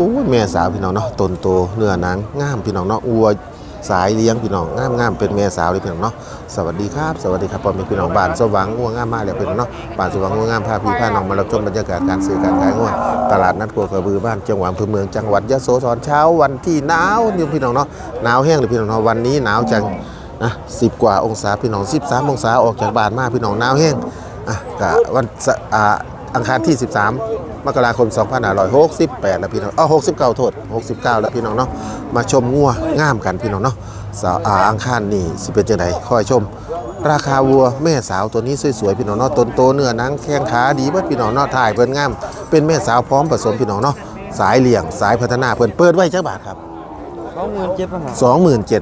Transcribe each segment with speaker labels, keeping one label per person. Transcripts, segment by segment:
Speaker 1: อ้แม่สาวพี่น้องเนาะตนโตเนื้อหนังงามพี่น้องเนาะอัวสายเลี้ยงพี่น้องงามงามเป็นแม่สาวเลยพี่น้องเนาะสวัสดีครับ สวัสดีครับพ่อแม่พี่น้องบ้านสว่างงัวงามมากเลยพี่น้องเนาะบ้านสว่างงัวงามพาพี่พาน้องมารับชมบรรยากาศการซื้อการขายงัวตลาดนัดกัวกระบือบ้านจังหวัดอำเภอเมืองจังหวัดยะโสธรเช้าวันที่หนาวนี่พี่น้องเนาะหนาวแห้งเลยพี่น้องเนาะวันนี้หนาวจังนะสิบกว่าองศาพี่น้องสิบสามองศาออกจากบ้านมาพี่น้องหนาวแห้งอะกะวันอ่า อังคารที่ 13 มกราคม 2568แล้วพี่น้องอ๋อ69 โทษ 69 แล้วพี่น้องเนาะ มาชมงัวงามกันพี่น้องเนาะสาวอาอังคารนี่สิเป็นจังไดคอยชม ราคาวัวแม่สาวตัวนี้สวยๆพี่น้องเนาะต้นโตเนื้อนังแข้งขาดีบิดพี่น้องเนาะถ่ายเพิ่นงาม เป็นแม่สาวพร้อมผสมพี่น้องเนาะ สายเลี่ยงสายพัฒนาเพิ่นเปิดไว้จักบาทครับ
Speaker 2: สองหมื่นเจ็ด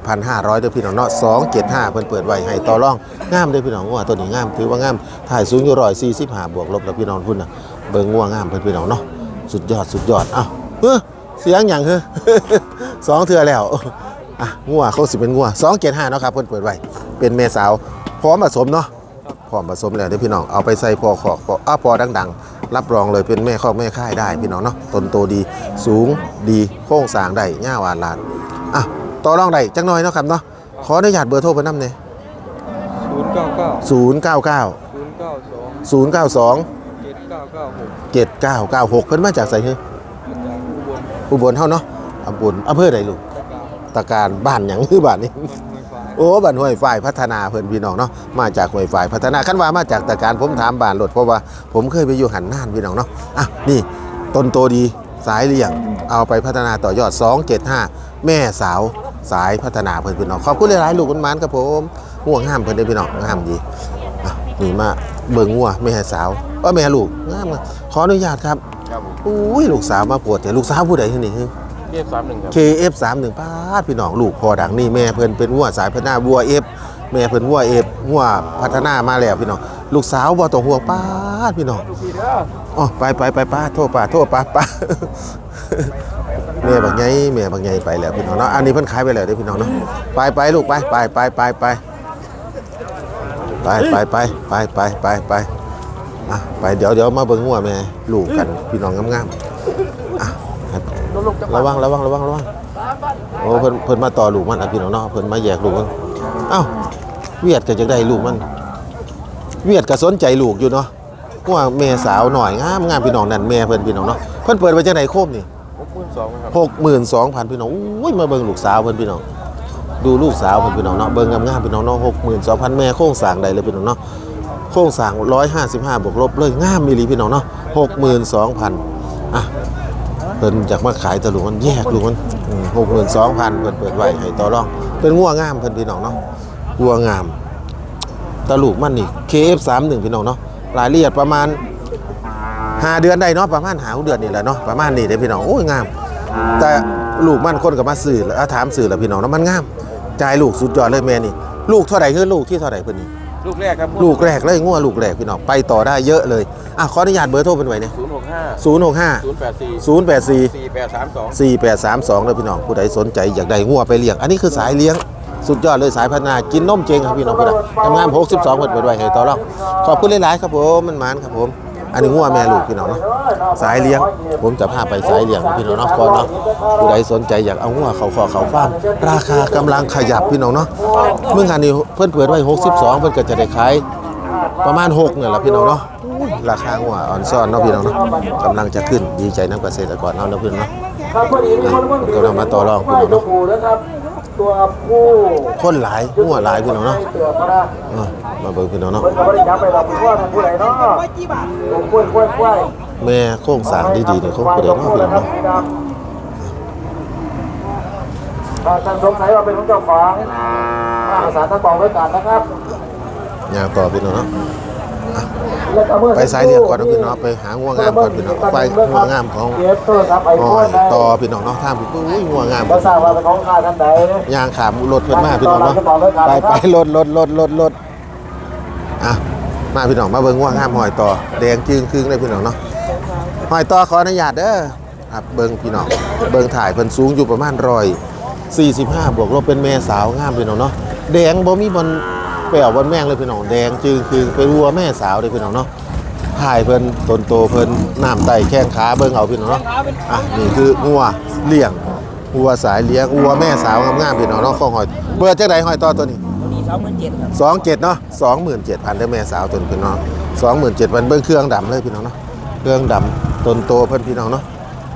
Speaker 2: พันห้า
Speaker 1: 27,500เด้อพี่น้องเนาะ275เพิ่นเปิดไว้ให้ต่อรองงามเด้อพี่น้องงัวตัวนี้งามถือว่างามถ่ายสูงอยู่145บวกลบแล้วพี่น้องพุ่นน่ะเบิ่งงัวงามเพิ่นพี่น้องเนาะสุดยอดสุดยอดอ้าวเฮ้อเสียงหยังเฮ้อ สองเทื่อแล้วอะงัวเขาสิเป็นงัว275เนาะครับเพิ่นเปิดไว้เป็นแม่สาวพร้อมผสมเนาะพร้อมผสมแล้วเด้อพี่น้องเอาไปใส่พอขอกพออ้าพอดังๆ รับรองเลยเป็นแม่คอกแม่ค่ายได้พี่น้องเนาะต้นโตดีสูงดีโค้งสร้างได้ย่าวานลานอะต่อรองได้จังน้อยเนาะครับเนาะขออนุญาตเบอร์โทรเพิ่นนำเนี่ย
Speaker 2: ศูนย์เก้าเก้า
Speaker 1: ศูนย์เก้าเก้า
Speaker 2: ศูนย์เก้าสอง
Speaker 1: ศูนย์เก้าสอง
Speaker 2: เจ็ดเก้าเก้าหก
Speaker 1: เจ็ดเก้าเก้าหกเพิ่นมาจากไสเฮ้ย
Speaker 2: จากอุบล
Speaker 1: อุบลเฮาเนาะอำบลอำเภอใดลูก
Speaker 2: ตะการ
Speaker 1: ตะการบ้านหยังคือบ้านนี้
Speaker 2: มันไม่ฝ่าย
Speaker 1: โอ้บ้านห้วยฝ่ายพัฒนาเพิ่นพี่น้องเนาะมาจากห้วยฝ่ายพัฒนาคันว่ามาจากตะการผมถามบ้านรถเพราะว่าผมเคยไปอยู่หันน่านพี่น้องเนาะอะนี่ต้นโตดีสายเลี่ยงเอาไปพัฒนาต่อยอด 275 แม่สาวสายพัฒนาเพิ่นพี่น้องขอบคุณหลายๆลูกมันๆครับผมห่วงห้ามเพิ่นได้อพี่น้องห้ามดีอะนี่มาเบิ่งงัวแม่สาวว่าแม่ลูกงามอะขออนุญาตครับ
Speaker 2: ครับผม
Speaker 1: อุ้ยลูกสาวมาปวดแต่ลูกสาวผู้ใดที่นี่
Speaker 2: เรียบสามหนึ่งครับ
Speaker 1: KF31 ป้าดพี่น้องลูกพอดังนี่แม่เพิ่นเป็นวัวสายพัฒนาวัวเอฟแม่เพิ่นวัวเอฟวัวพัฒนามาแล้วพี่น้องลูกสาวบ่ต้องห่วงป้าดพี่น้อง
Speaker 2: ลูกพี่เด้อ
Speaker 1: อ๋อไปไปไปป้าโทษป้าโทษป้าป้าแม่บักไงแม่บักไงไปแล้วพี่น้องเนาะอันนี้เพิ่นขายไปแล้วเด้อพี่น้องเนาะไปไปลูกไปไปไปไปไปไปไปไปไปไปไปไปอะไปเดี๋ยวเดี๋ยวมาเบิ่งงัวแม่ลูกกันพี่น้องงามๆอะ
Speaker 2: ลูกจะ
Speaker 1: ระวังระวังระวังระวังโอ้เพิ่นเพิ่นมาต่อลูกมันอะพี่น้องเนาะเพิ่นมาแยกลูกมันเอ้าเวียดก็จะได้ลูกมัน เวียดก็สนใจลูกอยู่เนาะว่าแม่สาวหน่อยงามงามพี่น้องนั่นแม่เพิ่นพี่น้องเนาะเพิ่นเปิดไว้จังไดโคมนี่
Speaker 2: หกหมื่นสองครับ
Speaker 1: 62,000พี่น้องอุ้ยมาเบิ่งลูกสาวเพิ่นพี่น้องดูลูกสาวเพิ่นพี่น้องเนาะเบิ่งงามๆพี่น้องเนาะ62,000แม่โครงสร้างได้เลยพี่น้องเนาะโครงสร้าง155บวกลบเลยงามอีหลีพี่น้องเนาะ62,000อะ เพิ่นจากมาขายแตะลุกมันแยกลุกมันหกหมื่นสองพันเพิ่นเปิดไว้ให้ต่อรองเป็นงัวงามเพิ่นพี่น้องเนาะงัวงามตะลูกมันนี่ KF31 พี่น้องเนาะรายละเอียดประมาณห้าเดือนได้เนาะประมาณหาเดือนนี่แหละเนาะประมาณนี้เด้อพี่น้องโอ้ยงาม แต่ลูกมันคนก็มาซื้อแล้วถามซื้อแล้วพี่น้องเนาะมันงามจ่ายลูกสุดยอดเลยแม่นี่ ลูกเท่าไหร่คือลูกที่เท่าไหร่เพิ่นนี่
Speaker 2: ลูกแรกครับ
Speaker 1: ลูกแรกเลยงัวลูกแรกพี่น้องไปต่อได้เยอะเลยอะขออนุญาตเบอร์โทรเพิ่นไว้เนี่ย
Speaker 2: ศูนย์หกห้า
Speaker 1: ศูนย์หกห้า
Speaker 2: ศูนย์แปดสี่
Speaker 1: ศูนย์แปดสี่
Speaker 2: สี่แปดสามสอง
Speaker 1: 4832เลยพี่น้องผู้ใดสนใจอยากได้งัวไปเลี้ยง อันนี้คือสายเลี้ยงสุดยอดเลยสายพัฒนากินนมเจงครับพี่น้องผู้ใดทำงาน62เปิดเปิดไว้ให้ต่อรองขอบคุณหลายๆครับผมมันหมานครับผม อันนี้งัวแม่ลูกพี่น้องเนาะสายเลี้ยง ผมจะพาไปสายเลี้ยงพี่น้องเนาะก่อนเนาะผู้ใดสนใจอยากเอางัวเขาขอเขาฟาร์มราคากำลังขยับพี่น้องเนาะเมื่องานนี้เพิ่นเปิดไว้62 เพิ่นก็จะได้ขายประมาณ6เนี่ยแหละพี่น้องเนาะอุ้ยราคางัวอ่อนซ่อนเนาะพี่น้องเนาะกำลังจะขึ้นดีใจนักเกษตรกรเนาะเนาะพี่น้องเนาะ
Speaker 3: ครับพอดีมีคนมา
Speaker 1: กำลังมาต่อรองพี่
Speaker 3: ไม่
Speaker 1: น้องเนาะ
Speaker 3: นะครับ ตัวผู้
Speaker 1: คนหลายหัวหลายพี่น้องเนาะ
Speaker 3: เตือมาละ
Speaker 1: เออมาเบิ่งพี่น้องเนาะ
Speaker 3: เพิ่นก็บ่ได้จับไปหรอกว่าทางผู้ใดเนาะตัวกล้วยกล้วยกล้วย
Speaker 1: แม่โค้งสร้างดีๆเนี่ยเขาผู้ใดเนาะพี่น้องเนาะ
Speaker 3: ถ้าท่านสงสัยว่าเป็นของเจ้าของทางสารท่านบอกไว้ก่อนนะครับ
Speaker 1: ย่างต่อพี่น้องเนาะ
Speaker 3: แล้วก็เมื่อ
Speaker 1: ไปสายเรียกก่อนเนาะพี่น้องไปหางัวงามก่อนพี่น้องไปงัวงามของ
Speaker 3: เก็บโทรศัพท์ไอ
Speaker 1: อ๋
Speaker 3: โฟ
Speaker 1: อน
Speaker 3: ได้
Speaker 1: ต่อพี่น้องเนาะทางพี่ปุ้ยงัวงาม
Speaker 3: บ่ทราบว่าเป็นของ
Speaker 1: ยางขามรถเพิ่นมาพี่น้องเนาะไปไปรถรถรถรถรถอะมาพี่น้องมาเบิ่งงัวงามหอยต่อแดงจึงครึ่งเลยพี่น้องเนาะหอยต่อขออนุญาตเด้อครับเบิ่งพี่น้องเบิ่งถ่ายเพิ่นสูงอยู่ประมาณร้อย45บวกลบเป็นแม่สาวงามพี่น้องเนาะแดงบ่มีบน แปวบนแม่งเลยพี่น้องแดงจึงคือเป็นวัวแม่สาวเลยพี่น้องเนาะถ่ายเพิ่นตนโตเพิ่นน้ำไตแข้งขาเบิ่งเอาพี่น้องเนาะอะนี่คืองัวเลี้ยงงัวสายเลี้ยงงัวแม่สาวงามๆพี่น้องเนาะข้อหอยเบอร์จักใดหอยต่อตัวนี้
Speaker 4: มีสองหมื่นเจ็ดครับ
Speaker 1: สองเจ็ดเนาะสองหมื่นเจ็ดพันได้แม่สาวตนพี่น้องสองหมื่นเจ็ดพันเบิ้งเครื่องดำเลยพี่น้องเนาะเครื่องดำตนโตเพิ่นพี่น้องเนาะ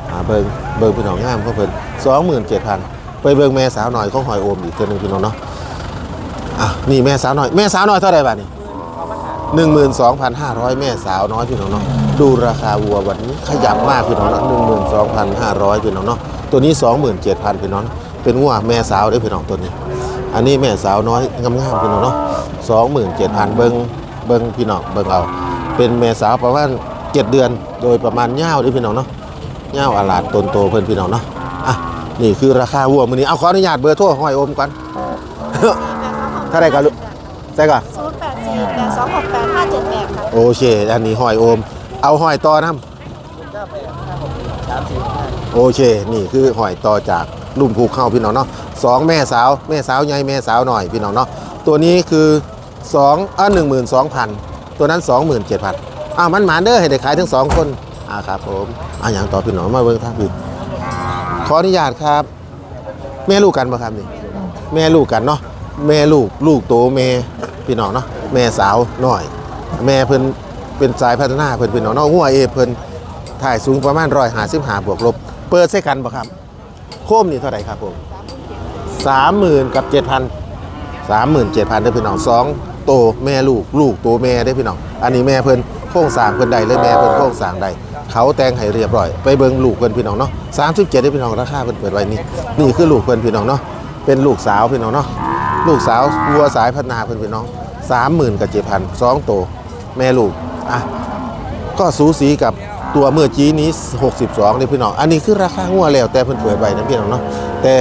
Speaker 1: อ่าเบิ้งเบิ้งพี่น้องงามเขาเพิ่นสองหมื่นเจ็ดพันไปเบิ้งแม่สาวหน่อยของหอยโอมอีกตัวหนึงพี่น้องเนาะ อะนี่แม่สาวน่อย แม่สาวน่อยเท่าไหร่บาทนี่หนึ่งหมื่นสองพันห้าร้อยแม่สาวน้อยพี่น้องเนาะดูราคาวัววันนี้ขยับมากพี่น้องเนาะหนึ่งหมื่นสองพันห้าร้อยพี่น้องเนาะตัวนี้สองหมื่นเจ็ดพันพี่น้องเป็นงัวแม่สาวเด้อพี่น้องตัวนี้ อันนี้แม่สาวน้อยงามๆพี่น้องเนาะสองหมื่นเจ็ดพันเบิงเบิงพี่น้องเบิงเอา เป็นแม่สาวประมาณเจ็ดเดือน โดยประมาณเง่าเด้วยพี่น้องเนาะเง่าอาลาดตนโตเพิ่อนพี่น้องเนาะอะนี่คือราคาวัวมื้อนี้เอาขออนุญาตเบอร์โทรห้อยโอมก่อน ท่าไหร่กันลูกใช่ก่อน
Speaker 5: ศูนย์แปดสี่แปดสองหกแปดห้าเจ็ดแปดค่ะ
Speaker 1: โอเค อันนี้ห้อยโอม เอาห้อยต่อน้ำ
Speaker 4: สามสี่ห้า
Speaker 1: โอเค นี่คือหอยต่อจากลุ่มภูเข้าพี่น้องเนาะสองแม่สาว แม่สาวใหญ่แม่สาวหน่อยพี่น้องเนาะ ตัวนี้คือ2อะหนึ่งหมื่นสองพันตัวนั้น27,000อ้าวมันหมานเด้อให้ได้ขายทั้งสองคนอ่าครับผมอะอย่างต่อพี่น้องมาเบิ่งทางพี่ขออนุญาตครับ แม่ลูกกันบ่ครับนี่ แม่ลูกกันเนาะ แม่ลูกลูกโตแม่พี่น้องเนาะแม่สาวหน่อย แม่เพิ่นเป็นสายพัฒนาเพิ่นพี่น้องเนาะหัวเอเพิ่นถ่ายสูงประมาณร้อยหาสิบหาบวกลบ เปิดใส่กันบ่ครับ โคมนี่เท่าไหร่ครับผมสามหมื่นกับเจ็ดพันสามหมื่นเจ็ดพันได้พี่น้องสองโตแม่ลูกลูกโตแม่ได้พี่น้อง อันนี้แม่เพิ่นโค้งสางเพิ่นใดเลยแม่เพิ่นโค้งสางใดเขาแต่งให้เรียบร้อย ไปเบิ่งลูกเพิ่นพี่น้องเนาะสามสิบเจ็ดได้พี่น้องราคาเพิ่นเปิดไว้นี่นี่คือลูกเพิ่นพี่น้องเนาะเป็นลูกสาวพี่น้องเนาะ ลูกสาววัวสายพัฒนาเพิ่อนพี่น้องสามหมื่นกับเจ็ดพันสองโต แม่ลูกอะก็สูสีกับตัวเมื่อกี้นี้ 62เลยพี่น้อง อันนี้คือราคางัวแล้วแต่เพิ่นเปิดไว้นะพี่น้องเนาะแต่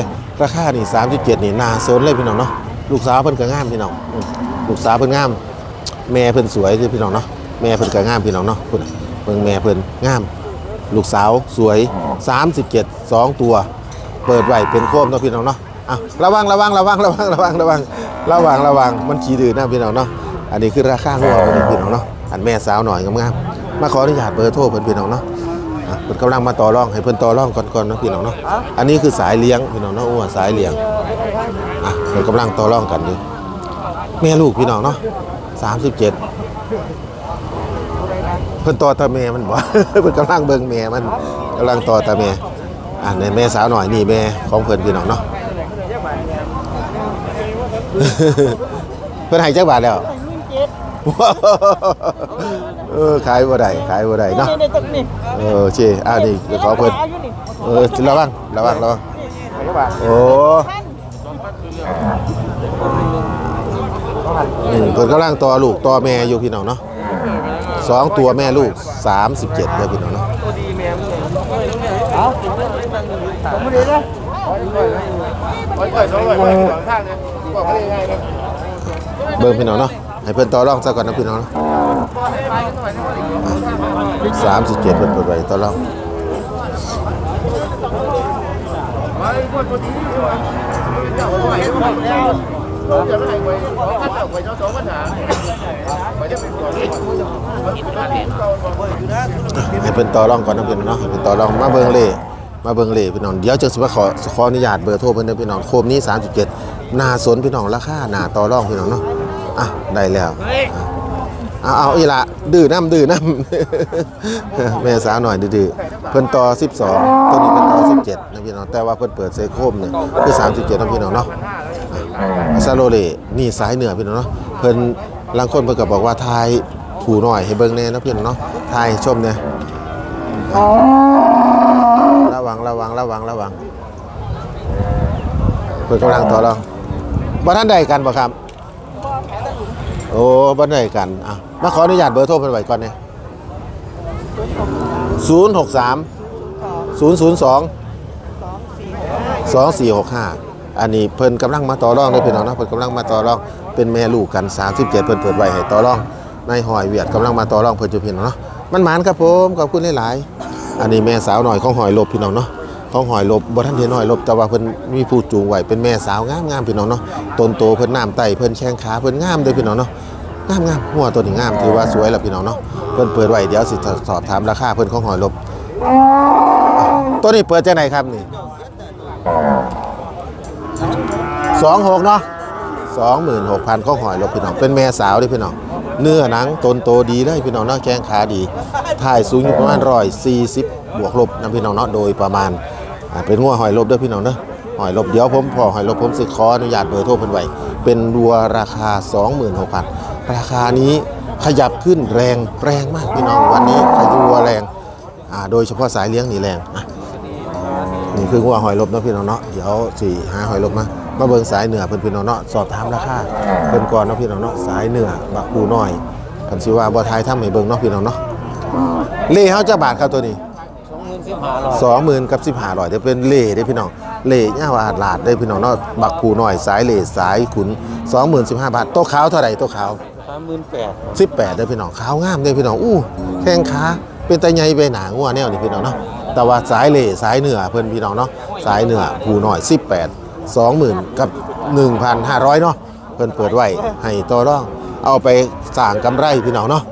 Speaker 1: ราคานี่37นี่น่าสนเลยพี่น้องเนาะลูกสาวเพิ่นก็งามพี่น้องอืมลูกสาวเพิ่นงาม แม่เพิ่นสวยพี่น้องเนาะแม่เพิ่นก็งามพี่น้องเนาะเพุ่นน่ะเบิ่งแม่เพิ่นงาม ลูกสาวสวย 37 2 ตัว เปิดไว้เป็นโคมเนาะพี่น้องเนาะ อะระวังระวังระวังระวังระวังระวังระวังระวังมันขี้ดื้อนะพี่น้องเนาะอันนี้คือราคางัวเพิ่นพี่น้องเนาะอันแม่สาวหน่อยงามๆมาขออนุญาตเบอร์โทรเพิ่อนพี่น้องเนาะเพิ่นกำลังมาต่อรองให้เพิ่อนต่อรองก่อนๆนะพี่น้องเนาะอันนี้คือสายเลี้ยงพี่น้องเนาะอ้วนสายเลี้ยงอะเพิ่นกำลังต่อรองกันอยู่แม่ลูกพี่น้องเนาะ37เพิ่นต่อตาแม่มันบ่เพิ่นกำลังเบิ่งแม่มันกำลังต่อตาแม่อ่าในแม่สาวหน่อยนี่แม่ของเพิ่นพี่น้องเนาะ เพิ่นให้จักบาทแล้วเออขายบ่ได้ขายบ่ได้เนาะเออโอเคอ่านี่เดี๋ยวขอเพิ่นเออระวังระวังระวังโอ้อืมเพิ่นกำลังต่อลูกต่อแม่อยู่พี่น้องเนาะสองตัวแม่ลูก 37เด้อพี่น้องเนาะเบิ่งพี่น้องเนาะให้เพิ่นต่อรองซะก่อนนะพี่น้องเนาะสามสิบเจ็ดเพิ่นเปิดไว้ต่อรองให้เพิ่นต่อรองก่อนนะพี่น้องเนาะให้เพิ่นต่อรองมาเบิ่งเล่มาเบิ่งเล่พี่น้องเดี๋ยวจะสิมาขอขออนุญาตเบอร์โทรเพิ่อนเด้อพี่น้องโคมนี้37 น่าสนพี่น้องราคาหน้าต่อรองพี่น้องเนาะอะได้แล้วเอาเอาอีละดื้อน้ำดื้อน้ำแม่สาวหน่อยดื้อๆเพิ่นต่อ 12 ตัวนี้เพิ่นต่อ 17นะพี่น้องแต่ว่าเพิ่นเปิดเซโคมเนี่ยคือ37นะพี่น้องเนาะอะซาโลเลนี่สายเหนือพี่น้องเนาะเพิ่นบางคนเพิ่นก็บอกว่าทายผู้น้อยให้เบิ่งแน่นะพี่น้องเนาะทายให้ชมเนี่ยระวังระวังระวังระวังเพิ่นกำลังต่อรอง บ่ทันใดกันบ่ครับ โอ้บ้านไหนกันอะมาขออนุญาตเบอร์โทรเพิ่นไว้ก่อนเนี่ยศูนย์หกสามศูนย์ศูนย์สองสองสี่หกห้าอันนี้เพิ่นกำลังมาต่อรองเลยพี่น้องนะเพิ่นกำลังมาต่อรองเป็นแม่ลูกกัน 37 เพิ่นเปิดไว้ให้ต่อรองในหอยเวียดกำลังมาต่อรองเพิ่นจุพี่น้องเนาะมันหมานครับผมขอบคุณหลายๆอันนี้แม่สาวหน่อยของหอยลบพี่น้องเนาะ ของหอยลบบ่ทันเห็นหอยลบ แต่ว่าเพิ่นมีผู้จูงไหวเป็นแม่สาวงามๆพี่น้องเนาะต้นโตเพิ่นน้ำไตเพิ่นแข้งขาเพิ่นงามเด้อพี่น้องเนาะงามงามหัวตัวนี้งามถือว่าสวยแล้วพี่น้องเนาะเพิ่นเปิดไว้เดี๋ยวสิสอบถามราคาเพิ่นของหอยลบตัวนี้เปิดจังไหนครับนี่สองหกเนาะสองหมื่นหกพันข้อหอยลบพี่น้องเป็นแม่สาวด้พี่น้องเนื้อหนังตนโตดีเลยพี่น้องเนาะแข้งขาดีถ่ายสูงอยู่ประมาณร้อยสี่สิบบวกลบนะพี่น้องเนาะโดยประมาณ อ่าเป็นงัวหอยลบเด้อพี่น้องเนาะหอยลบเดี๋ยวผมพอหอยลบผมสิขออนุญาตเบอร์โทรเพิ่นไว้เป็นรัวราคา 26,000ราคานี้ขยับขึ้นแรงแรงมากพี่น้องวันนี้ขยัวแรงอ่าโดยเฉพาะสายเลี้ยงนี่แรงอะนี่คืองัวหอยลบเนาะพี่น้องเนาะเดี๋ยวสิหาหอยลบมามาเบิ่งสายเหนือเพิ่นพี่น้องเนาะสอบถามราคาเพิ่นก่อนเนาะพี่น้องเนาะสายเหนือบักปูน้อยคันสิว่าบ่ทายทำให้เบิ่งเนาะพี่น้องเนาะเล่เฮาจะบาทครับตัวนี้ สองหมื่นกับสิบห้าร้อยเดี๋ยวเป็นเล่ได้อพี่น้องเล่ย่าวาดลาดได้อพี่น้องเนาะบักผูหน่อยสายเล่สายขุนสองหมื่นสิบห้าบาทโต๊ะขาวเท่าไหร่โต๊ะขาว
Speaker 2: สามหมื่นแปด
Speaker 1: สิบแปดได้อพี่น้องขาวงามได้อพี่น้องอู้แข้งขาเป็นตาใหญ่ไปหนางัวแนวนี่พี่น้องเนาะแต่ว่าสายเล่สายเหนือเพิ่นพี่น้องเนาะสายเหนือผูหน่อยสิบแปดสองหมื่นกับหนึ่งพันห้าร้อยเนาะเพิ่นเปิดไว้ให้ต่อรองเอาไปสั่งกำไรพี่น้องเนาะ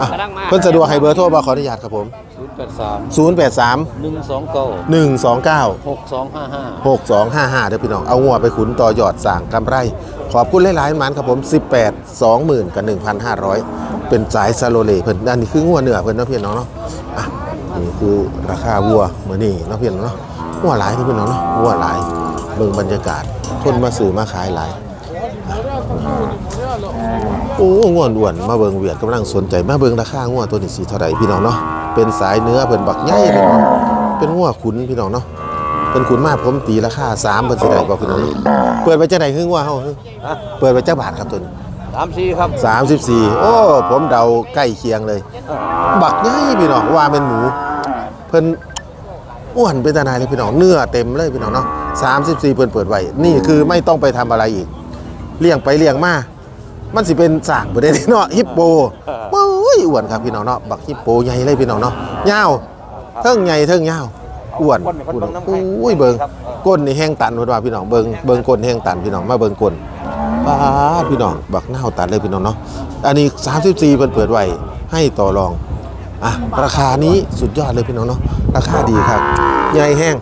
Speaker 1: อะเพิ่นสะดวกให้เบอร์โทรบ่ขออนุญาตครับผม
Speaker 2: ศูนย์ แปดสาม
Speaker 1: 083
Speaker 2: หนึ่งสองเก้า
Speaker 1: 129
Speaker 2: หกสองห้าห้า
Speaker 1: 6255เด้อพี่น้อง เอางัวไปขุนต่อยอดสั่งกำไร ขอบคุณหลายๆมันครับผม 18 20,000กับ1,500 เป็นสายซาโลเลเพิ่นอันนี้คืองัวเหนือเพิ่นเนาะพี่น้องเนาะอะนี่คือราคาวัวมื้อนี้เนาะพี่น้องเนาะงัวหลายที่พี่น้องเนาะงัวหลายเบิ่งบรรยากาศคนมาซื้อมาขายหลายอะโอ้งัวด่วนมาเบิ่งเวียดกำลังสนใจมาเบิ่งราคางัวตัวนี้สิเท่าไหร่พี่น้องเนาะ เป็นสายเนื้อเพิ่นบักใหญ่พี่น้องเป็นงัวขุนพี่น้องเนาะเป็นขุนมากผมตีราคา3เพิ่นสิได้บ่พี่น้องเปิดไปจังได๋คืองัวเฮาคือเปิดไปจักบาทครับตัวนี้
Speaker 2: สามสี่ครับ
Speaker 1: 34โอ้ ผมเดาใกล้เคียงเลย บักใหญ่พี่น้องว่าเป็นหมูเพิ่นอ้วนเป็นตาหนายเลยพี่น้องเนื้อเต็มเลยพี่น้องเนาะ34เพิ่นเปิดไว้นี่คือไม่ต้องไปทำอะไรอีกเลี้ยงไปเลี้ยงมามันสิเป็นสร้างบ่ได้เนาะฮิปโปโอ้ ยอ้วนครับพี่น้องเนาะบักฮิปโปใหญ่เลยพี่น้องเนาะยาวเทิงใหญ่เทิงยาวอ้วนโอ้ยเบิ่งก้นนี่แห้งตันเพิ่นว่าพี่น้องเบิ่งเบิ่งก้นแห้งตันพี่น้องมาเบิ่งก้นป้าดพี่น้องบักหน้าวตัดเลยพี่น้องเนาะอันนี้ 34เพิ่นเปิดไว้ให้ต่อรองอะราคานี้สุดยอดเลยพี่น้องเนาะราคาดีครับใหญ่แห้ง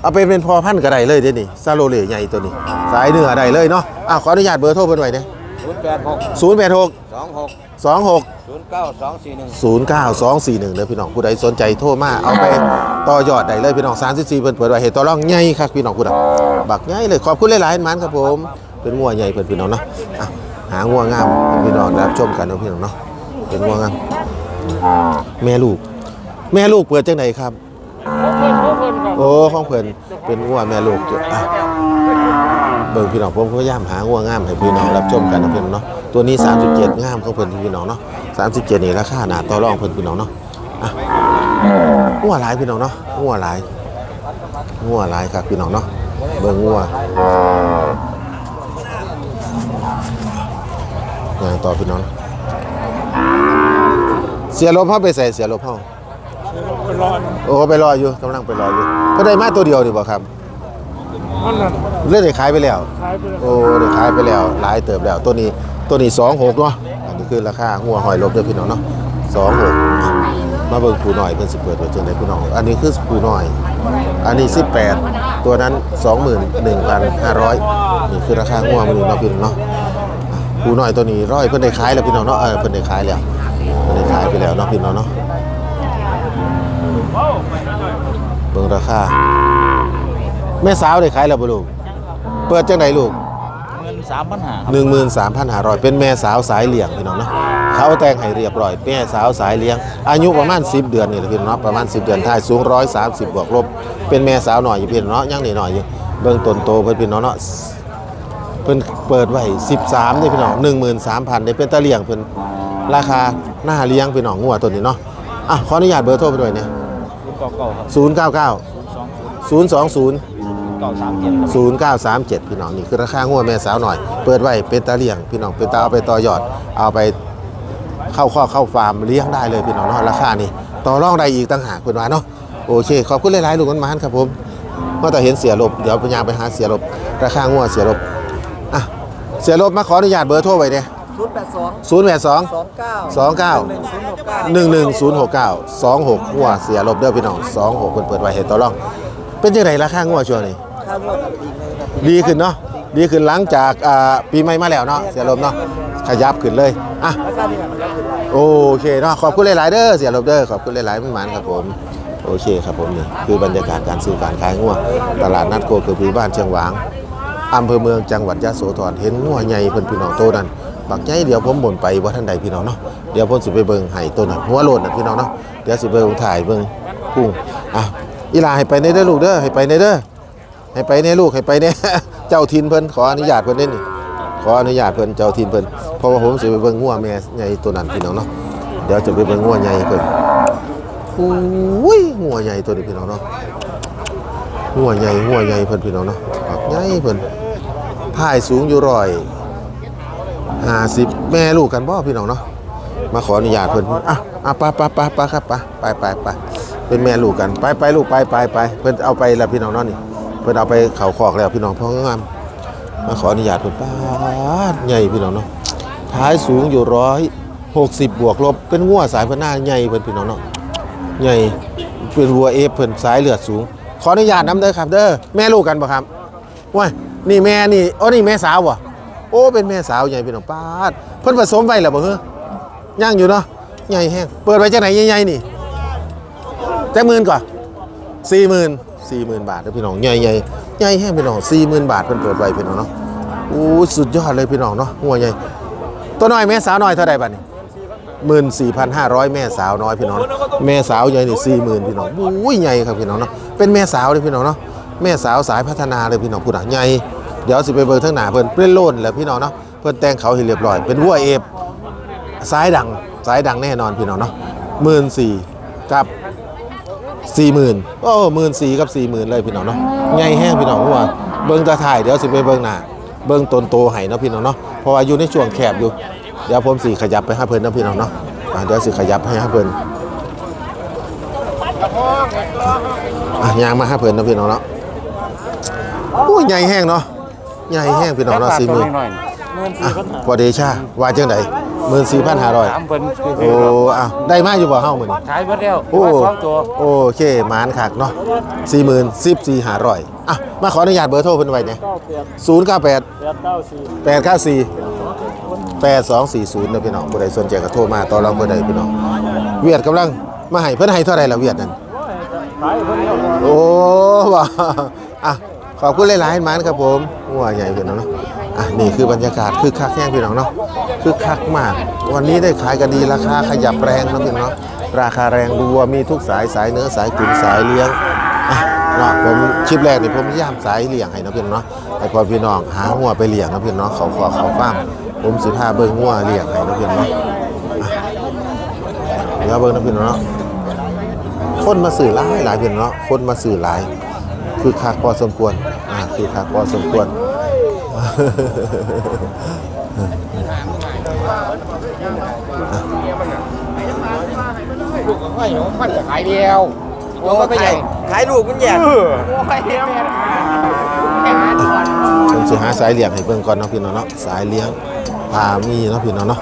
Speaker 1: เอาไปเป็นพอพันธุ์ก็ได้เลยเด้นี่ซาโลเล่ใหญ่ตัวนี้ สายเนื้อได้เลยเนาะอะขออนุญาตเบอร์โทรเพิ่นไว้เด้
Speaker 2: ศูนย์แปดหก
Speaker 1: 086
Speaker 2: สองหก
Speaker 1: 26
Speaker 2: ศูนย์เก้าสองสี่หนึ่ง
Speaker 1: 09241เด้อพี่น้องผู้ใดสนใจโทรมาเอาไปต่อยอดได้เลยพี่น้อง34เพิ่นเปิดไว้ให้ต่อรองใหญ่ครับพี่น้องผู้ใดบักใหญ่เลยขอบคุณหลายๆมันครับผมเป็นงัวใหญ่เพิ่นพี่น้องเนาะอะหางัวงามให้พี่น้องรับชมกันเนาะพี่น้องเนาะเป็นงัวงามแม่ลูก แม่ลูกเปิดจังไดครับ โอ้ของเพิ่นเป็นงัวแม่ลูกจ้ะอะ เบิ่งพี่น้องผมก็ยายามหางัวงามให้พี่น้องรับชมกันนะเพี่องเนาะตัวนี้ 37งามของเพิ่อนพี่น้องเนาะ37นี่ราคาหนาต่อรองเพิ่อนพี่น้องเนาะอะงัวหลายพี่น้องเนาะงัวหลายงัวหลายครับพี่น้องเนาะเบิ่งงัวงานต่อพี่น้องเสียลบเฮาไปใส่เสียลบเฮาโอ้ไปรออยู่กำลังไปรออยู่ก็ได้มาตัวเดียวดีบ่ครับ เลื่อนได้ขายไปแล้วโอ้ได้ขายไปแล้ว หลายเติบแล้วตัวนี้ตัวนี้สองหกเนาะอันนี้คือราคาหัวหอยลบเด้อพี่น้องเนาะสองหกมาเบิ่งผูหน่อยเพิ่นสิเปิดไว้จังไดพี่น้องอันนี้คือผูหน่อย อันนี้สิบแปดตัวนั้นสองหมื่นหนึ่งพันห้าร้อยนี่คือราคาหัวมันนี่เนาะพี่น้องเนาะผูหน่อยตัวนี้ร้อยเพิ่นได้ขายแล้วพี่น้องเนาะเออเพิ่นได้ขายแล้วเพิ่นได้ขายไปแล้วเนาะพี่น้องเนาะเบิ่งราคา แม่สาวได้ขายแล้วบ่ลูก เปิดจังไดลูก
Speaker 4: เงินสามปัญหา
Speaker 1: 13,500เป็นแม่สาวสายเลี้ยงพี่น้องเนาะเขาแต่งให้เรียบร้อยแม่สาวสายเลี้ยง อายุประมาณ 10 เดือนนี่แหละพี่น้องเนาะประมาณ 10 เดือนท้ายสูง 130 บวกลบ เป็นแม่สาวหน่อยอยู่พี่น้องเนาะยังนี่หน่อยอยู่เบิ่งต้นโตเพิ่นพี่น้องเนาะเพิ่นเปิดไว้13นี่พี่น้อง13,000ได้เป็นตาเลี้ยงเพิ่นราคาหน้าเลี้ยงพี่น้องงัวตัวนี้เนาะอะขออนุญาตเบอร์โทรไปด้วยเนี่ย
Speaker 4: ศูนย์เก้าเก้าครับ
Speaker 1: 099
Speaker 4: ศูนย์สองศูนย์
Speaker 1: 020
Speaker 4: เก้าสามเจ็ด
Speaker 1: 0937 พี่น้องนี่คือราคางัวแม่สาวหน่อย เปิดไว้เป็นตาเลี้ยงพี่น้องเป็นตาเอาไปต่อยอด เอาไปเข้าข้อเข้าฟาร์มเลี้ยงได้เลยพี่น้องเนาะราคานี่ต่อรองได้อีกต่างหากคุณว่าเนาะโอเคขอบคุณหลายๆลูกมันมานครับผมเมื่อแต่เห็นเสียลบเดี๋ยวพยายามไปหาเสียลบราคางัวเสียลบอะเสียลบมาขออนุญาตเบอร์โทรไว้เด้
Speaker 5: 0
Speaker 3: ศูนย์แปดสอง
Speaker 1: ศูนย์แปดสอง
Speaker 3: สองเก้า
Speaker 1: สองเก้า
Speaker 3: หนึ่งศูนย์หกเก้า
Speaker 1: หนึ่งศูนย์หกเก้าสองหกหัวเสียลบเด้อพี่น้องสองหกเพิ่นเปิดไว้เห็นต่อรอง เป็นยังไงราคางัวช่วงนี้
Speaker 3: ค่างว ดี
Speaker 1: ขึ้นเนาะดีขึ้นหลังจากปีใหม่มาแล้วเนาะเสียลบเนาะขยับขึ้นเลยอะโอเคเนาะขอบคุณหลายๆเด้อเสียลบเด้อขอบคุณหลายๆพี่หมานครับผมโอเคครับผมนี่คือบรรยากาศการซื้อการขายงัวตลาดนัดโคกระพือบ้านเชียงหวางอำเภอเมืองจังหวัดยะโสธรเห็นงัวใหญ่เพิ่นพี่น้องโตนั่นบักใหญ่เดี๋ยวผมบ่นไปว่าท่านใดพี่น้องเนาะเดี๋ยวผมสิไปเบิ่งให้ตัวนั้นหัวโลดน่ะพี่น้องเนาะเดี๋ยวสิไปเบิ่งถ่ายเบิ่งกุ้งอะอีลาให้ไปในเด้อลูกเด้อให้ไปในเด้อ ให้ไปในลูกให้ไปในเจ้าทินเพิ่นขออนุญาตเพิ่นเด้นี่ขออนุญาตเพิ่นเจ้าทีมเพิ่นเพราะว่าผมสิไปเบิ่งงัวแม่ใหญ่ตัวนั้นพี่น้องเนาะเดี๋ยวจะไปเบิ่งงัวใหญ่เพิ่นอุ้ยงัวใหญ่ตัวนี้พี่น้องเนาะงัวใหญ่งัวใหญ่เพิ่นพี่น้องเนาะบักใหญ่เพิ่นพายสูงอยู่ร้อยห้าสิบแม่ลูกกันบ่พี่น้องเนาะมาขออนุญาตเพิ่นอะอะไปไปไปไปครับไปไปไปไปเป็นแม่ลูกกันไปไปลูกไปไปไปเพิ่นเอาไปแล้วพี่น้องเนาะนี่ เพิ่นเอาไปเข่าคอกแล้วพี่น้องพราะงามมาขออนุญาตเป็นป้าใหญ่พี่น้องเนาะท้ายสูงอยู่ร้อยหกสิบบวกลบเป็นงัวสายพันธุ์หน้าใหญ่เพิ่นพี่น้องเนาะใหญ่เป็นวัวเอฟเพิ่นสายเลือดสูง ขออนุญาตน้ำเด้อครับ เด้อแม่ลูกกันปะครับว้ายนี่แม่นี่โอ้นี่แม่สาววะโอ้เป็นแม่สาวใหญ่พี่น้องป้าเพิ่นผสมไว้แล้วบ่เฮ้ย่างอยู่เนาะใหญ่แห้งเปิดไว้จังไหนใหญ่ๆนี่จักหมื่นก่อนสี่หมื่น สี่หมื่นบาทเด้อพี่น้องใหญ่ใหญ่ใหญ่แห้งพี่น้องสี่หมื่นบาทเพิ่นเปิดไว้พี่น้องเนาะโอ้สุดยอดเลยพี่น้องเนาะหัวใหญ่ตัวน้อยแม่สาวน้อยเท่าไหร่บัดนี้หมื่นสี่พันห้าร้อยแม่สาวน้อยพี่น้องแม่สาวใหญ่นี่สี่หมื่นพี่น้องโอ้ยใหญ่ครับพี่น้องเนาะเป็นแม่สาวเลยพี่น้องเนาะแม่สาวสายพัฒนาเลยพี่น้องพูดอะใหญ่เดี๋ยวสิไปเบิ่งทั้งหนาเพิ่นเปรี้ยโล่นแหละพี่น้องเนาะเพิ่นแต่งเขาให้เรียบร้อย เป็นวัวเอฟสายดังสายดังแน่นอนพี่น้องเนาะหมื่นสี่กับ สี่หมื่นโอ้หมื่นสี่กับสี่หมื่นเลยพี่น้องเนาะใหญ่แห้งพี่น้องวัวเบิ่งตาถ่ายเดี๋ยวสิไปเบิ่งหน้าเบิ้งตนโตให้เนาะพี่น้องเนาะเพราะว่าอยู่ในช่วงแคบอยู่ เดี๋ยวผมสิขยับไปห้าเพิ่นนะพี่น้องเนาะเดี๋ยวสิขยับให้ห้เพิ่นยางมาห้าเพิ่นนะพี่น้องเนาะโอ้ยใหญ่แห้งเนาะใหญ่แห้งพี่น้องเนาะสี่หมื่น
Speaker 4: อะ
Speaker 1: พอเดชาว่าจังได หมื่นสี่พันห้าร้อย
Speaker 4: ถามเพิ่นคือ
Speaker 1: โอ้อะได้มาอยู่บ่เฮามื้อนี้
Speaker 4: ขายหมดแล้ว
Speaker 1: โอ้
Speaker 4: มาสองตัว
Speaker 1: โอเคหมานคักเนาะสี่หมื่นสิบสี่ห้าร้อยอะมาขออนุญาตเบอร์โทรเพิ่นไว้เนี่ยศูนย์เก้าแปดแปดเก้าสี่แปดสองสี่ศูนย์นะพี่น้องผู้ใดสนใจก็โทรมาต่อรองผู้ใดพี่น้องเวียดกำลังมาให้เพิ่นให้เท่าไหร่ละเวียดนั่นโอ้ว้าอะขอบคุณหลายๆหมานครับผมว่าใหญ่พี่น้องเนาะ อะนี่คือบรรยากาศคือคักแห้งพี่น้องเนาะคือคักมาก วันนี้ได้ขายกันดีราคาขยับแรงนะพี่น้องเนาะราคาแรงดูว่ามีทุกสายสายเนื้อสายขุนสายเลี้ยงอะเนาะผมคลิปแรกนี่ผมย่ามสายเลี้ยงให้นะพี่น้องเนาะให้พอพี่น้องหาหัวไปเลี้ยงนะพี่น้องเขาขอเขาฟามผมสิพาเบิ่งหัวเลี้ยงให้นะพี่น้องเนาะอะเดี๋ยวเบิ่งนะพี่น้องเนาะคนมาสื่อหลายหลายพียงเนาะคนมาสื่อหลายคือคักพอสมควรอ่าคือคักพอสมควร
Speaker 2: ขายเดียวโอ้ก็ใหญ่
Speaker 3: ขายลูกมันแยก
Speaker 1: ผมสิหาสายเลี้ยงให้เบิ่งก่อนเนาะพี่น้องเนาะสายเลี้ยงพามีเนาะพี่น้องเนาะ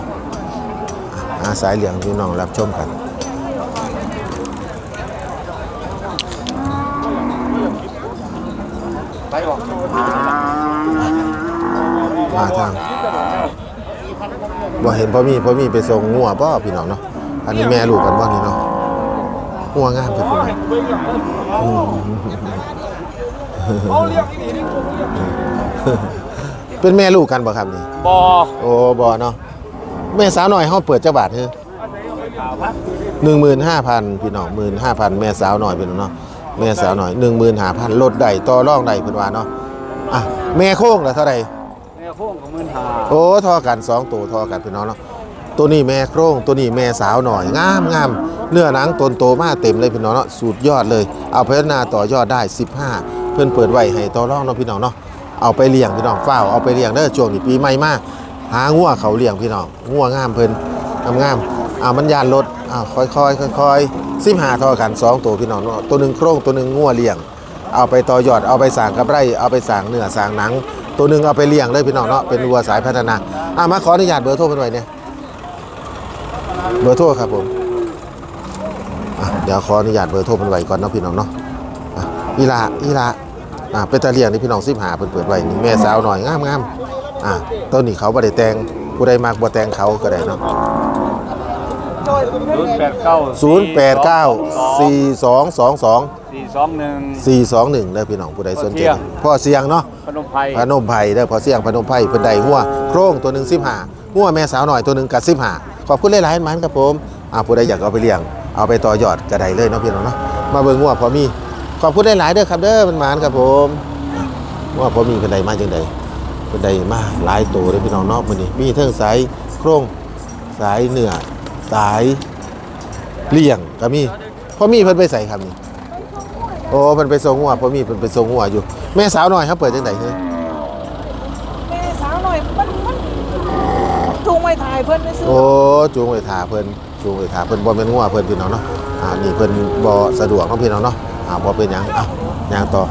Speaker 1: หาสายเลี้ยงพี่น้องรับชมกันมาทาง บ่เห็นพ่อมีพ่อมีไปส่งงัวบ่พี่น้องเนาะอันนี้แม่ลูกกันบ่นี่เนาะงัวงามเพิ่นพี่น้องอืมเป็นแม่ลูกกันบ่ครับนี่
Speaker 4: บอ
Speaker 1: โอ้บ่เนาะแม่สาวหน่อยเฮาเปิดจักบาทเฮ้หนึ่งหมื่นห้าพันพี่น้องหมื่นห้าพันแม่สาวหน่อยพี่น้องเนาะแม่สาวหน่อยหนึ่งหมื่นห้าพันลดได้ต่อรองได้เพิ่นว่าเนาะอะแม่โค้งละเท่าไหร่
Speaker 4: แม่ โค้งของมื่นหา
Speaker 1: โอ้ทอกันสองตัวทอกันพี่น้องเนาะตัวนี้แม่โครงตัวนี้แม่สาวหน่อยงามงามเนื้อหนังตนโตมากเต็มเลยพี่น้องเนาะสุดยอดเลย เอาพัฒนาต่อยอดได้ 15 เพื่อนเปิดไว้ให้ต่อรองเนาะพี่น้องเนาะเอาไปเลี้ยงพี่น้องเฝ้าเอาไปเลี้ยงเด้อช่วงนี้ปีใหม่มากหางัวเขาเลี้ยงพี่น้องงัวงามเพิ่นงามงามอ่ามันยานรถอ่าค่อยๆค่อยๆสิบหาทอกันสองตัวพี่น้องเนาะตัวหนึ่งโครงตัวหนึ่งงัวเลี้ยง เอาไปต่อยอดเอาไปสั่งกับไรเอาไปสั่งเนื้อสั่งหนัง ตัวหนึ่งเอาไปเลี้ยงเลยพี่น้องเนาะเป็นวัวสายพัฒนาอะมาขออนุญาตเบอร์โทรเป็นไว้เนี่ยเบอร์โทรครับผมเดี๋ยวขออนุญาตเบอร์โทรเป็นไว้ก่อนเนาะพี่น้องเนาะอีละอีละอะเป็นตะเลียงนี่พี่น้องซิบหาเปิดเปิดไว้นี่แม่สาวหน่อยงามงามอะต้นนี้เขาบ่ได้แตงผู้ใดมากบ่แตงเขาก็ได้เนาะ0 8 9 4 2 2 2 สี่สองสองสอง
Speaker 4: สี่สองหนึ่ง
Speaker 1: สี่สองหนึ่งได้พี่น้องผู้ใดสนใจ
Speaker 4: พ่อเสี่ยง
Speaker 1: พ่อเสียงเนาะ
Speaker 4: พนมไพร
Speaker 1: พนมไผ่เด้อพ่อเสียงพนมไผ่เพิ่นได้หัวโครงตัวหนึ่งสิบห้าหัวแม่สาวหน่อยตัวหนึ่งกัดสิบห้าขอบคุณหลายๆมันครับผมอ่าผู้ใดอยากเอาไปเลี้ยง เอาไปต่อยอดก็ได้เลยเนาะพี่น้องเนาะมาเบิ่งหัวพอมีขอบคุณหลายๆเด้อครับเด้อมันหมานครับผมหัวพอมีเพิ่นได้มาจังไดเพิ่นได้มาหลายตัวเลยพี่น้องเนาะมื้อนี้มีเทั้งสายโครงสายเนื้อสายเลี้ยงก็มีพอมีเพิ่นไปใส่ครับนี่ โอ้เพิ่นไปส่งหัวพ่อมีเพิ่นไปส่งหัวอยู่ แม่สาวน้อยครับเปิดจังได๋เฮ้ย
Speaker 5: แม่สาวหน่อยมันมันจูงไว้ถ่ายเพื่อนไปซื้อ
Speaker 1: โอ้จูงไว้ท่าเพิ่นจูงไว้ท่าเพิ่นบ่แม่นหัวเพิ่นพี่น้องเนาะอ่านี่เพิ่นบ่สะดวกเนาะพี่น้องเนาะอ่าบ่เป็นหยังอะย่างต่อ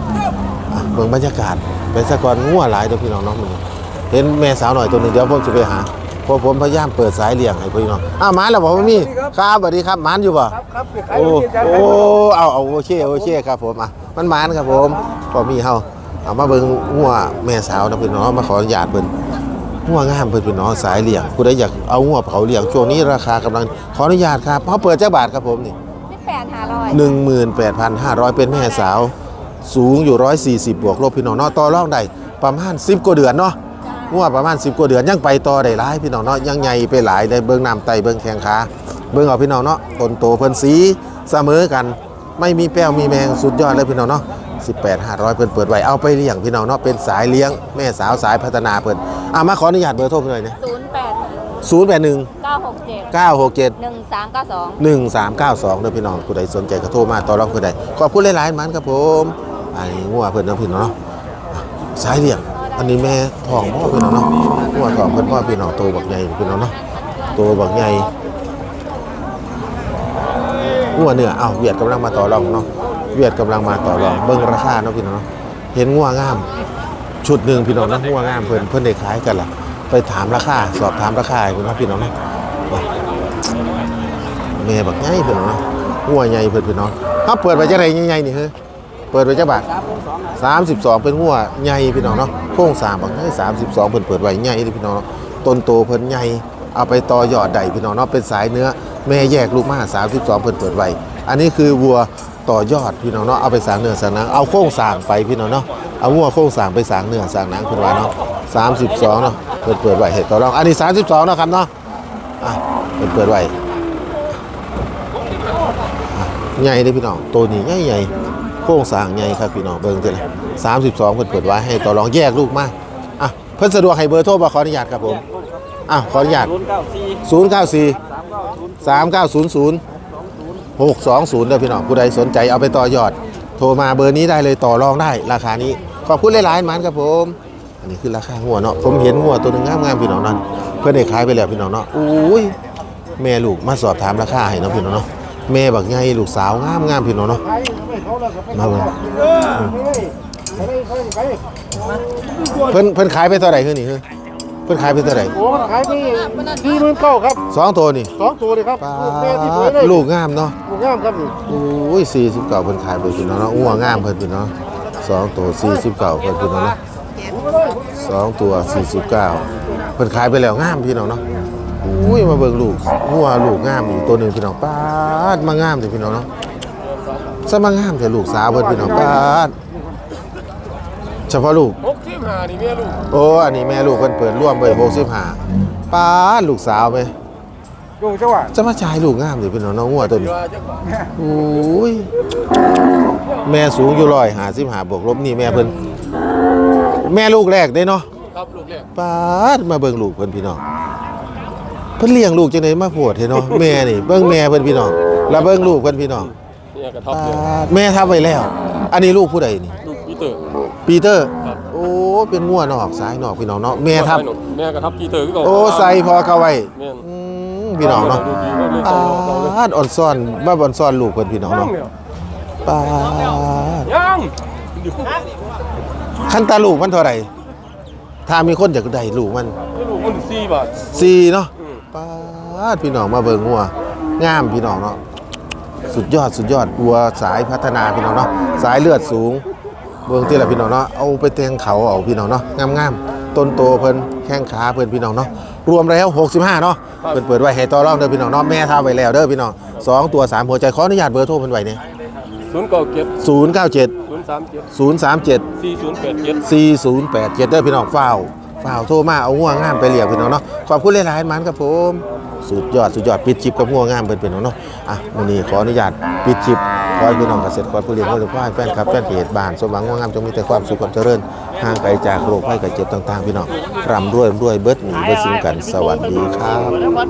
Speaker 1: อะเบิ่งบรรยากาศเป็นสะก่อนงัวหลายเด้อพี่น้องเนาะมื้อนี้เห็นแม่สาวน้อยตัวหนึงเดี๋ยวผมสิไปหาเพราะผมพยายามเปิดสายเลี้ยงให้พี่น้องอ้าวหมานแล้วบ่พ่อมีครับสวัสดีครับหมานอยู่บ่
Speaker 4: ครับครับ
Speaker 1: โอ้โอ้เอาเอาโอเคโอเคครับผมอะมันหมานครับผมพอมีเฮาเอามาเบิ่งงัวแม่สาวนะพี่น้องมาขออนุญาตเพิ่นงัวงามเพิ่นพี่น้องสายเลี้ยงผู้ใดอยากเอางัวเผาเลี้ยงช่วงนี้ราคากำลังขออนุญาตครับเขาเปิดจักบาทครับผมนี่
Speaker 5: สิบแปดห้าร้อย
Speaker 1: 18,500 เป็นแม่สาว สูงอยู่ 140 บวกลบพี่น้องเนาะต่อรองได้ประมาณ10กว่าเดือนเนาะ งัวประมาณ 10 กว่าเดือนยังไปต่อได้หลายพี่น้องเนาะยังใหญ่ไปหลายได้เบิ่งน้ำไตเบิ่งแข้งขาเบิ่งเอาพี่น้องเนาะต้นโตเพิ่นสีเสมอกัน ไม่มีแป้วมีแมงสุดยอดเลยพี่น้องเนาะ18 500 เพิ่นเปิดไว้เอาไปเลี้ยงพี่น้องเนาะเป็นสายเลี้ยงแม่สาวสายพัฒนาเพิ่นอะมาขออนุญาตเบอร์โทรเพิ่นหน่อยนะ
Speaker 5: ศูนย์แปด
Speaker 1: 081
Speaker 5: เก้าหกเจ็ด
Speaker 1: 967
Speaker 5: หนึ่งสามเก้าสอง
Speaker 1: 1392เด้อพี่น้องผู้ใดสนใจก็โทรมาต่อรองผู้ใดขอบคุณหลายๆมันครับผมอันนี้งัวเพิ่นเนาะพี่น้องเนาะอะสายเลี้ยง อันนี้แม่ท้องพ่อพี่น้องเนาะงัวท้องเพิ่นพ่อพี่น้องโตบักใหญ่พี่น้องเนาะโตบักใหญ่งัวเนื้ออ้าเวียดกำลังมาต่อรองเนาะเวียดกำลังมาต่อรองเบิ่งราคาเนาะพี่น้องเนาะเห็นงัวงาม ชุดหนึ่งพี่น้องเนาะงัวงามเพิ่นเพิ่นได้ขายกันล่ะไปถามราคาสอบถามราคาให้พี่น้องพี่น้องเนาะแม่บักใหญ่พิ่น้องเนาะหัวใหญ่เพิ่นพี่น้องเฮาเปิดไว้จังไดใหญ่ๆนี่เฮ้ย เปิดไว้จักบาท32 เป็นหัวใหญ่พี่น้องเนาะโครงสางบักใหญ่32เพิ่นเปิดไว้ใหญ่เลยพี่น้องเนาะต้นโตเพิ่นใหญ่เอาไปต่อยอดได้พี่น้องเนาะเป็นสายเนื้อแม่แยกลูกมา32เพิ่นเปิดไว้อันนี้คือวัวต่อยอดพี่น้องเนาะเอาไปสางเนื้อสางหนังเอาโครงสางไปพี่น้องเนาะเอาวัวโครงสางไปสางเนื้อสางหนังเพิ่นว่าเนาะ32เนาะเพิ่นเปิดไว้เฮ็ดต่อรองอันนี้ 32เนาะครับเนาะอะเพิ่นเปิดไว้ใหญ่เลยพี่น้องตัวนี้ใหญ่ใหญ่ ครงสร้างใหญ่ครับพี่น้องเบิ่งเท่าไหร่สามสิบสองเพิ่นเปิดไว้ให้ต่อรองแยกลูกมาอะเพิ่นสะดวกให้เบอร์โทรบ่ขออนุญาตครับผมอะขออนุญาต
Speaker 4: ศูนย์เก้าสี่
Speaker 1: 094
Speaker 4: สามเก้าศูนย์
Speaker 1: 3900 620เด้อพี่น้องผู้ใดสนใจเอาไปต่อยอด โทรมาเบอร์นี้ได้เลยต่อรองได้ราคานี้ขอบคุณหลายๆมันครับผม อันนี้คือราคาหัวเนาะผมเห็นหัวตัวหนึงงามๆพี่น้องนั่นเพิ่อนได้ขายไปแล้วพี่น้องเนาะอุ้ยแม่ลูกมาสอบถามราคาให้เนาะพี่น้องเนาะ แม่บักใหญ่ลูกสาวงามๆพี่น้องเนาะมาเบิ่งเพิ่นเพิ่นขายไปเท่าไหร่คือนี่คือเพิ่นขายไปเท่าไหร่
Speaker 3: โอ้ขายไปสี่หมื่นเก้าครับ
Speaker 1: สองตัวนี่
Speaker 3: สองตัวเลยครับแม่ที่สวยเลย
Speaker 1: ลูกงามเนาะ
Speaker 3: ลูกงามครับนี่
Speaker 1: อุ้ยสี่สิบเก้าเพิ่นขายไปพี่น้องเนาะอ้วงามเพิ่นพี่น้องสองตัวสี่สิบเก้าเพิ่นพี่น้องเนาะสองตัวสี่สิบเก้าเพิ่นขายไปแล้วงามพี่น้องเนาะ อุ้ยมาเบิ่งลูกงัวลูกงามอีกตัวหนึงพี่น้องปาดมางามเลยพี่น้องเนาะซะมางามแต่ลูกสาวเพิ่นพี่น้องปาดเฉพาะลูก
Speaker 3: หกสิบห้านี่แม่ลูก
Speaker 1: โอ้อันนี้แม่ลูกเพิ่นเปิดร่วมเบอร์หกสิบห้าป้าดลูกสาวไหม
Speaker 3: ลูกเจ้าว่า
Speaker 1: จะมาชายลูกงามเลยเป็นน้องน้องงัวตัวนี้โอ้ยแม่สูงอยู่ร้อยหาสิบหาบวกลบนี่แม่เพิ่นแม่ลูกแรกได้เนาะ
Speaker 3: ครับลูกแรก
Speaker 1: ป้าดมาเบิ่งลูกเพิ่นพี่น้องเพิ่นเลี้ยงลูกจังไดมาโพดเห็นเนาะแม่นี่เบิ่งแม่เพิ่นพี่น้องแล้วเบิ่งลูกเพิ่นพี่น้อง
Speaker 3: เนี่ยกระทับ
Speaker 1: ป้า
Speaker 3: เนี่ย
Speaker 1: ดแม่ทับไว้แล้ว อันนี้ลูกผู้ใดนี่
Speaker 3: ลูกพีเตอร์
Speaker 1: ปีเตอร์โอ้เป็นงัวนอกสายนอกพี่น้องเนาะแม่ทับ
Speaker 3: แม่กระทับพีเตอร์ก็
Speaker 1: โอ้ใส่พอเข้าไว้
Speaker 3: แม่น
Speaker 1: อืมพี่น้องเนาะ
Speaker 3: ดูดีมากเลย
Speaker 1: ปาดอ่อนซ่อนบ้าอ่อนซ่อนลูกเพิ่นพี่น้องเนาะปาด
Speaker 3: ยัง
Speaker 1: คันตาลูกมันเท่าไหร่ถ้ามีคนอยากได้ลูกมัน
Speaker 2: ลูกมันสี่บาท
Speaker 1: สี่เนาะ ป้าดพี่น้องมาเบิ่งงัวงามพี่น้องเนาะสุดยอดสุดยอดวัวสายพัฒนาพี่น้องเนาะสายเลือดสูง เบิ่งที่ละพี่น้องเนาะเอาไปแทงเขาเอาพี่น้องเนาะงามๆต้นโตเพิ่นแข้งขาเพิ่นพี่น้องเนาะรวมแล้ว 65เนาะเพิ่นเปิดไว้ให้ต่อรองเด้อพี่น้องเนาะแม่ท่าไว้แล้วเด้อพี่น้องสองตัวสามหัวใจขออนุญาตเบอร์โทรเพิ่นไว้เนี่ย
Speaker 2: ศูนย์เก้าเจ็ด
Speaker 1: 097
Speaker 2: ศูนย์สามเจ็ด
Speaker 1: 037
Speaker 2: สี่ศูนย์แปดเจ็ด
Speaker 1: 4087เด้อพี่น้องฝ้าว ฝ่าวโทรมาเอาง่วงงามไปเลี้ยมพี่น้องเนาะขอบคุณหลายๆมันครับผมสุดยอดสุดยอดปิดจิบกับง่วงงามเป็นเป็น้องเนาะอะวันนี้ขออนุญาตปิดจิบขอให้พี่น้องเกษตรกรผู้เลี้ยงวัวหรือว่าแฟนคลับแฟนเพจบ้านสมหวังง่วงงามจงมีแต่ความสุขความเจริญห่างไกลจากโรคภัยไข้เจ็บต่างๆ พี่น้องร่ำรวยรวยเบิดหนีเบิดสิ่งกันสวัสดีครับ